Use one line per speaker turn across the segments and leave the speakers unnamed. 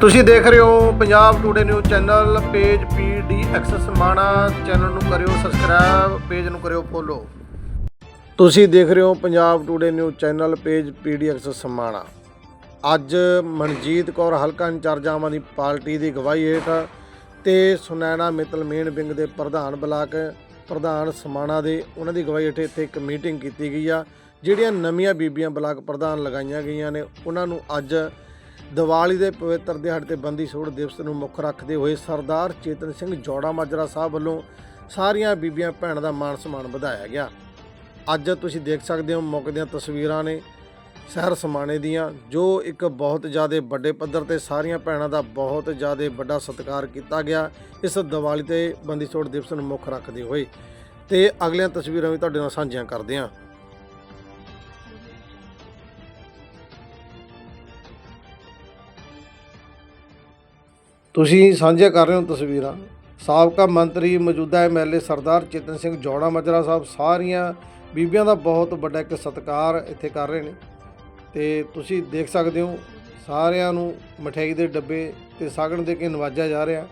ਤੁਸੀਂ ਦੇਖ ਰਹੇ ਹੋ Punjab today news channel page ਪੀਡੀ ਐਕਸੈਸ ਮਾਣਾ ਚੈਨਲ ਨੂੰ ਕਰਿਓ ਸਬਸਕ੍ਰਾਈਬ ਪੇਜ ਨੂੰ ਕਰਿਓ ਫੋਲੋ ਤੁਸੀਂ ਦੇਖ ਰਹੇ ਹੋ Punjab today news channel page ਪੀਡੀ ਐਕਸੈਸ ਮਾਣਾ ਅੱਜ ਮਨਜੀਤ ਕੌਰ ਹਲਕਾ ਇੰਚਾਰਜ ਆਮ ਆਦਮੀ ਪਾਰਟੀ ਦੀ ਗਵਾਹੀ ਹੇਠ ਤੇ ਸੁਨੈਣਾ ਮਿੱਤਲ ਮੇਨ ਵਿੰਗ ਦੇ ਪ੍ਰਧਾਨ ਬਲਾਕ ਪ੍ਰਧਾਨ ਸਮਾਣਾ ਦੇ ਉਹਨਾਂ ਦੀ ਗਵਾਹੀ ਹੇਠ ਇੱਥੇ ਇੱਕ ਮੀਟਿੰਗ ਕੀਤੀ ਗਈ ਆ, ਜਿਹੜੀਆਂ ਨਵੀਆਂ ਬੀਬੀਆਂ ਬਲਾਕ ਪ੍ਰਧਾਨ ਲਗਾਈਆਂ ਗਈਆਂ ਨੇ। ਉਹਨਾਂ ਨੂੰ ਅੱਜ ਦੀਵਾਲੀ ਦੇ ਪਵਿੱਤਰ ਦਿਹਾੜੇ ਤੇ ਬੰਦੀ ਛੋੜ ਦਿਵਸ ਨੂੰ ਮੁੱਖ ਰੱਖਦੇ ਹੋਏ ਸਰਦਾਰ ਚੇਤਨ ਸਿੰਘ ਜੋੜਾ ਮਾਜਰਾ ਸਾਹਿਬ ਵੱਲੋਂ ਸਾਰੀਆਂ ਬੀਬੀਆਂ ਭੈਣਾਂ ਦਾ ਮਾਣ ਸਨਮਾਨ ਵਧਾਇਆ ਗਿਆ। ਅੱਜ ਤੁਸੀਂ ਦੇਖ ਸਕਦੇ ਹੋ ਮੌਕੇ ਦੀਆਂ ਤਸਵੀਰਾਂ ਨੇ, ਸ਼ਹਿਰ ਸਮਾਣੇ ਦੀਆਂ, ਜੋ ਇੱਕ ਬਹੁਤ ਜ਼ਿਆਦਾ ਵੱਡੇ ਪੱਧਰ ਤੇ ਸਾਰੀਆਂ ਭੈਣਾਂ ਦਾ ਬਹੁਤ ਜ਼ਿਆਦਾ ਵੱਡਾ ਸਤਿਕਾਰ ਕੀਤਾ ਗਿਆ, ਇਸ ਦੀਵਾਲੀ ਤੇ ਬੰਦੀ ਛੋੜ ਦਿਵਸ ਨੂੰ ਮੁੱਖ ਰੱਖਦੇ ਹੋਏ। ਤੇ ਅਗਲੀਆਂ ਤਸਵੀਰਾਂ ਵੀ ਤੁਹਾਡੇ ਨਾਲ ਸਾਂਝੀਆਂ ਕਰਦੇ ਹਾਂ। ਤੁਸੀਂ ਸਾਂਝੇ ਕਰ ਰਹੇ ਹੋ ਤਸਵੀਰਾਂ। ਸਾਬਕਾ ਮੰਤਰੀ ਮੌਜੂਦਾ ਐਮਐਲਏ ਸਰਦਾਰ ਚੇਤਨ ਸਿੰਘ ਜੋੜਾ ਮਜਰਾ ਸਾਹਿਬ ਸਾਰੀਆਂ ਬੀਬੀਆਂ ਦਾ ਬਹੁਤ ਵੱਡਾ ਇੱਕ ਸਤਿਕਾਰ ਇੱਥੇ ਕਰ ਰਹੇ ਨੇ। ਤੇ ਤੁਸੀਂ ਦੇਖ ਸਕਦੇ ਹੋ, ਸਾਰਿਆਂ ਨੂੰ ਮਠਿਆਈ ਦੇ ਡੱਬੇ ਤੇ ਸਾਗਣ ਦੇ ਕੇ ਨਵਾਜਿਆ ਜਾ ਰਿਹਾ।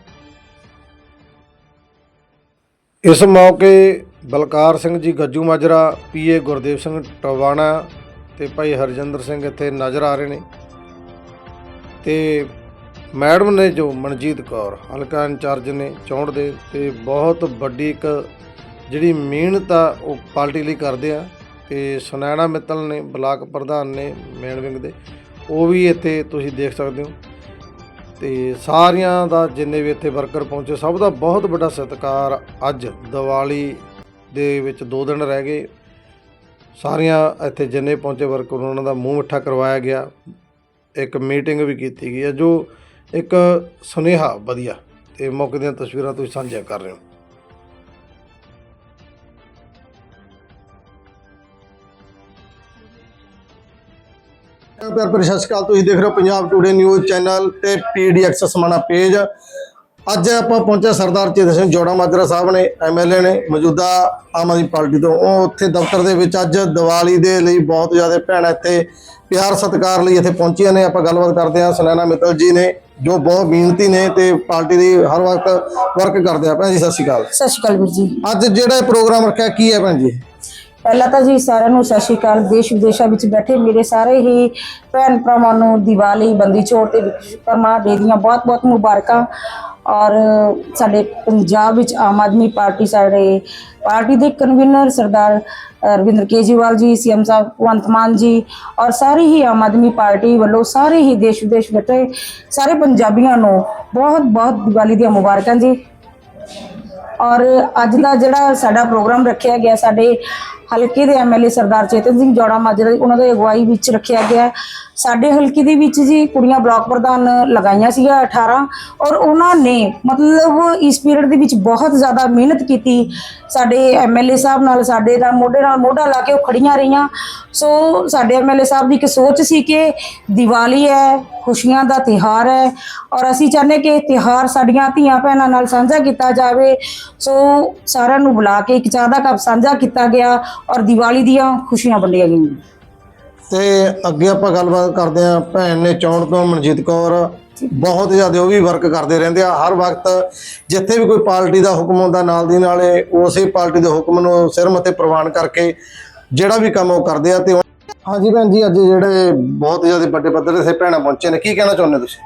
ਇਸ ਮੌਕੇ ਬਲਕਾਰ ਸਿੰਘ ਜੀ, ਗੱਜੂ ਮਾਜਰਾ ਪੀਏ ਗੁਰਦੇਵ ਸਿੰਘ ਟਵਾਣਾ ਤੇ ਭਾਈ ਹਰਜਿੰਦਰ ਸਿੰਘ ਇੱਥੇ ਨਜ਼ਰ ਆ ਰਹੇ ਨੇ। ਤੇ ਮੈਡਮ ਨੇ ਜੋ ਮਨਜੀਤ ਕੌਰ, ਹਲਕਾ ਇੰਚਾਰਜ ਨੇ ਚੌਂੜ ਦੇ ਤੇ ਬਹੁਤ ਵੱਡੀ ਇੱਕ ਜਿਹੜੀ ਮਿਹਨਤ ਆ, ਉਹ ਪਾਰਟੀ ਲਈ ਕਰਦੇ ਆ। ਤੇ ਸੁਨੈਣਾ ਮਿੱਤਲ ਨੇ, ਬਲਾਕ ਪ੍ਰਧਾਨ ਨੇ, ਮੇਨ ਵਿੰਗ ਦੇ, ਉਹ ਵੀ ਇੱਥੇ ਤੁਸੀਂ ਦੇਖ ਸਕਦੇ ਹੋ। ਤੇ ਸਾਰਿਆਂ ਦਾ ਜਿੰਨੇ ਵੀ ਇੱਥੇ ਵਰਕਰ ਪਹੁੰਚੇ, ਸਭ ਦਾ ਬਹੁਤ ਵੱਡਾ ਸਤਿਕਾਰ ਅੱਜ ਦੀਵਾਲੀ ਦੇ ਵਿੱਚ 2 ਦਿਨ ਰਹਿ ਗਏ। ਸਾਰੀਆਂ ਇੱਥੇ ਜਿੰਨੇ ਪਹੁੰਚੇ ਵਰਕਰ, ਉਹਨਾਂ ਦਾ ਮੂੰਹ ਮਿੱਠਾ ਕਰਵਾਇਆ ਗਿਆ। ਇੱਕ ਮੀਟਿੰਗ ਵੀ ਕੀਤੀ ਗਈ ਹੈ, ਜੋ ਇੱਕ ਸੁਨੇਹਾ ਵਧੀਆ ਤੇ ਮੌਕੇ ਦੀਆਂ ਤਸਵੀਰਾਂ ਤੁਸੀਂ ਸਾਂਝੀਆਂ ਕਰ ਰਹੇ ਹੋ। ਪਿਆਰ ਭਰੀ ਸਤਿ ਸ਼੍ਰੀ ਅਕਾਲ, ਤੁਸੀਂ ਦੇਖ ਰਹੇ ਹੋ ਪੰਜਾਬ ਟੂਡੇ ਨਿਊਜ਼ ਚੈਨਲ ਤੇ ਪੀਡੀ ਐਕਸੈਸ ਮਾਣਾ ਪੇਜ ਅੱਜ ਆਪਾਂ ਪਹੁੰਚੇ ਸਰਦਾਰ ਚੇਤ ਸਿੰਘ ਜੋੜਾ ਮਾਜਰਾ ਸਾਹਿਬ ਨੇ ਐਮਐਲਏ ਨੇ, ਮੌਜੂਦਾ ਆਮ ਆਦਮੀ ਪਾਰਟੀ ਤੋਂ। ਉਹ ਉੱਥੇ ਦਫ਼ਤਰ ਦੇ ਵਿੱਚ ਅੱਜ ਦੀਵਾਲੀ ਦੇ ਲਈ ਬਹੁਤ ਜ਼ਿਆਦਾ ਭੈਣਾਂ ਇੱਥੇ ਪਿਆਰ ਸਤਿਕਾਰ ਲਈ ਇੱਥੇ ਪਹੁੰਚੀਆਂ ਨੇ। ਆਪਾਂ ਗੱਲਬਾਤ ਕਰਦੇ ਹਾਂ ਸੁਨੈਨਾ ਮਿੱਤਲ ਜੀ ਨੇ। ਜੋ ਬਹੁਤ ਮਿਹਨਤੀ ਨੇ ਤੇ ਪਾਰਟੀ ਦੀ ਹਰ ਵਕਤ ਵਰਕ ਕਰਦੇ ਆ। ਭੈਣ ਜੀ ਸਤਿ ਸ਼੍ਰੀ ਅਕਾਲ।
ਸਤਿ ਸ਼੍ਰੀ ਅਕਾਲ ਵੀਰ ਜੀ।
ਅੱਜ ਜਿਹੜਾ ਇਹ ਪ੍ਰੋਗਰਾਮ ਰੱਖਿਆ ਕੀ ਹੈ ਭੈਣ ਜੀ?
ਪਹਿਲਾਂ ਤਾਂ ਜੀ ਸਾਰਿਆਂ ਨੂੰ ਸਤਿ ਸ਼੍ਰੀ ਅਕਾਲ। ਦੇਸ਼ ਵਿਦੇਸ਼ਾਂ ਵਿੱਚ ਬੈਠੇ ਮੇਰੇ ਸਾਰੇ ਹੀ ਭੈਣ ਭਰਾਵਾਂ ਨੂੰ ਦੀਵਾਲੀ ਬੰਦੀ ਛੋੜ ਤੇ ਵਿਸ਼ਵਕਰਮਾ ਡੇ ਦੀਆਂ ਬਹੁਤ-ਬਹੁਤ ਮੁਬਾਰਕਾਂ। ਔਰ ਸਾਡੇ ਪੰਜਾਬ ਵਿੱਚ ਆਮ ਆਦਮੀ ਪਾਰਟੀ ਸਾਡੇ ਪਾਰਟੀ ਦੇ ਕਨਵੀਨਰ ਸਰਦਾਰ ਰਵਿੰਦਰ ਕੇਜਰੀਵਾਲ ਜੀ, ਸੀਐਮ ਸਾਹਿਬ ਭਗਵੰਤ ਮਾਨ ਜੀ ਔਰ ਸਾਰੀ ਹੀ ਆਮ ਆਦਮੀ ਪਾਰਟੀ ਵੱਲੋਂ ਸਾਰੇ ਹੀ ਦੇਸ਼ ਵਿਦੇਸ਼ ਬੈਠੇ ਸਾਰੇ ਪੰਜਾਬੀਆਂ ਨੂੰ ਬਹੁਤ-ਬਹੁਤ ਦੀਵਾਲੀ ਦੀਆਂ ਮੁਬਾਰਕਾਂ ਜੀ। ਔਰ ਅੱਜ ਦਾ ਜਿਹੜਾ ਸਾਡਾ ਪ੍ਰੋਗਰਾਮ ਰੱਖਿਆ ਗਿਆ ਸਾਡੇ ਹਲਕੇ ਦੇ ਐਮਐਲਏ ਸਰਦਾਰ ਚੇਤਨ ਸਿੰਘ ਜੋੜਾ ਮਾਜਰਾ ਦੀ ਉਹਨਾਂ ਦੇ ਅਗਵਾਈ ਵਿੱਚ ਰੱਖਿਆ ਗਿਆ ਸਾਡੇ ਹਲਕੇ ਦੇ ਵਿੱਚ ਜੀ ਕੁੜੀਆਂ ਬਲਾਕ ਪ੍ਰਧਾਨ ਲਗਾਈਆਂ ਸੀਗਾ 18 ਔਰ ਉਹਨਾਂ ਨੇ ਮਤਲਬ ਇਸ ਪੀਰੀਅਡ ਦੇ ਵਿੱਚ ਬਹੁਤ ਜ਼ਿਆਦਾ ਮਿਹਨਤ ਕੀਤੀ। ਸਾਡੇ ਐਮਐਲਏ ਸਾਹਿਬ ਨਾਲ, ਸਾਡੇ ਨਾਲ, ਮੋਢੇ ਨਾਲ, ਮੋਢਾ ਲਾ ਕੇ ਉਹ ਖੜੀਆਂ ਰਹੀਆਂ। ਸੋ ਸਾਡੇ ਐਮਐਲਏ ਸਾਹਿਬ ਦੀ ਇੱਕ ਸੋਚ ਸੀ ਕਿ ਦੀਵਾਲੀ ਹੈ, ਖੁਸ਼ੀਆਂ ਦਾ ਤਿਹਾਰ ਹੈ ਔਰ ਅਸੀਂ ਚਾਹੁੰਦੇ ਕਿ ਇਹ ਤਿਹਾਰ ਸਾਡੀਆਂ ਧੀਆਂ ਭੈਣਾਂ ਨਾਲ ਸਾਂਝਾ ਕੀਤਾ ਜਾਵੇ। ਸੋ ਸਾਰਿਆਂ ਨੂੰ ਬੁਲਾ ਕੇ ਇੱਕ ਚਾਹ ਦਾ ਕੱਪ ਸਾਂਝਾ ਕੀਤਾ ਗਿਆ ਔਰ ਦੀਵਾਲੀ ਦੀਆਂ ਖੁਸ਼ੀਆਂ ਵੰਡੀਆਂ ਗਈਆਂ।
ਤੇ ਅੱਗੇ ਆਪਾਂ ਗੱਲਬਾਤ ਕਰਦੇ ਹਾਂ ਭੈਣ ਨੇ ਚੌਣ ਤੋਂ ਮਨਜੀਤ ਕੌਰ। ਬਹੁਤ ਜ਼ਿਆਦਾ ਉਹ ਵੀ ਵਰਕ ਕਰਦੇ ਰਹਿੰਦੇ ਆ। ਹਰ ਵਕਤ ਜਿੱਥੇ ਵੀ ਕੋਈ ਪਾਰਟੀ ਦਾ ਹੁਕਮ ਹੁੰਦਾ ਨਾਲ ਦੀ ਨਾਲੇ ਉਸੇ ਪਾਰਟੀ ਦੇ ਹੁਕਮ ਨੂੰ ਸਿਰ ਮੱਥੇ ਪ੍ਰਵਾਨ ਕਰਕੇ ਜਿਹੜਾ ਵੀ ਕੰਮ ਉਹ ਕਰਦੇ ਆ ਤੇ ਉਹ- ਹਾਂਜੀ ਭੈਣ ਜੀ ਅੱਜ ਜਿਹੜੇ ਬਹੁਤ ਜ਼ਿਆਦਾ ਵੱਡੇ ਪੱਧਰ ਤੇ ਭੈਣਾਂ ਪਹੁੰਚੇ ਨੇ। ਕੀ ਕਹਿਣਾ ਚਾਹੁੰਦੇ ਤੁਸੀਂ?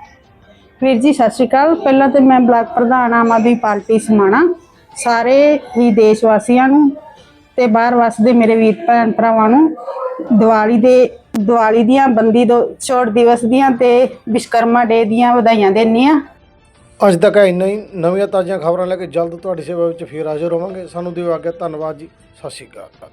ਵੀਰ ਜੀ ਸਤਿ ਸ਼੍ਰੀ ਅਕਾਲ। ਪਹਿਲਾਂ ਤੇ ਮੈਂ ਬਲਾਕ ਪ੍ਰਧਾਨ ਆਮ ਆਦਮੀ ਪਾਰਟੀ ਸਮਾਣਾ। ਸਾਰੇ ਹੀ ਦੇਸ਼ ਵਾਸੀਆਂ ਨੂੰ ਤੇ ਬਾਹਰ ਵਸਦੇ ਮੇਰੇ ਵੀਰ ਭੈਣ ਭਰਾਵਾਂ ਨੂੰ। ਦੀਵਾਲੀ ਦੇ, ਦੀਵਾਲੀ ਦੀਆਂ ਬੰਦੀ ਦੋ ਛੋੜ ਦਿਵਸ ਦੀਆਂ ਤੇ ਵਿਸ਼ਕਰਮਾ ਡੇ ਦੀਆਂ ਵਧਾਈਆਂ ਦਿੰਨੀ ਆ
ਅੱਜ ਤੱਕ ਇੰਨਾ ਹੀ ਨਵੀਆਂ ਤਾਜ਼ੀਆਂ ਖਬਰਾਂ ਲੈ ਕੇ ਜਲਦ ਤੁਹਾਡੀ ਸੇਵਾ ਵਿੱਚ ਫੇਰ ਹਾਜ਼ਰ ਹੋਵਾਂਗੇ। ਸਾਨੂੰ ਦਿਓ ਆਗਿਆ, ਧੰਨਵਾਦ ਜੀ। ਸਤਿ ਸ਼੍ਰੀ ਅਕਾਲ।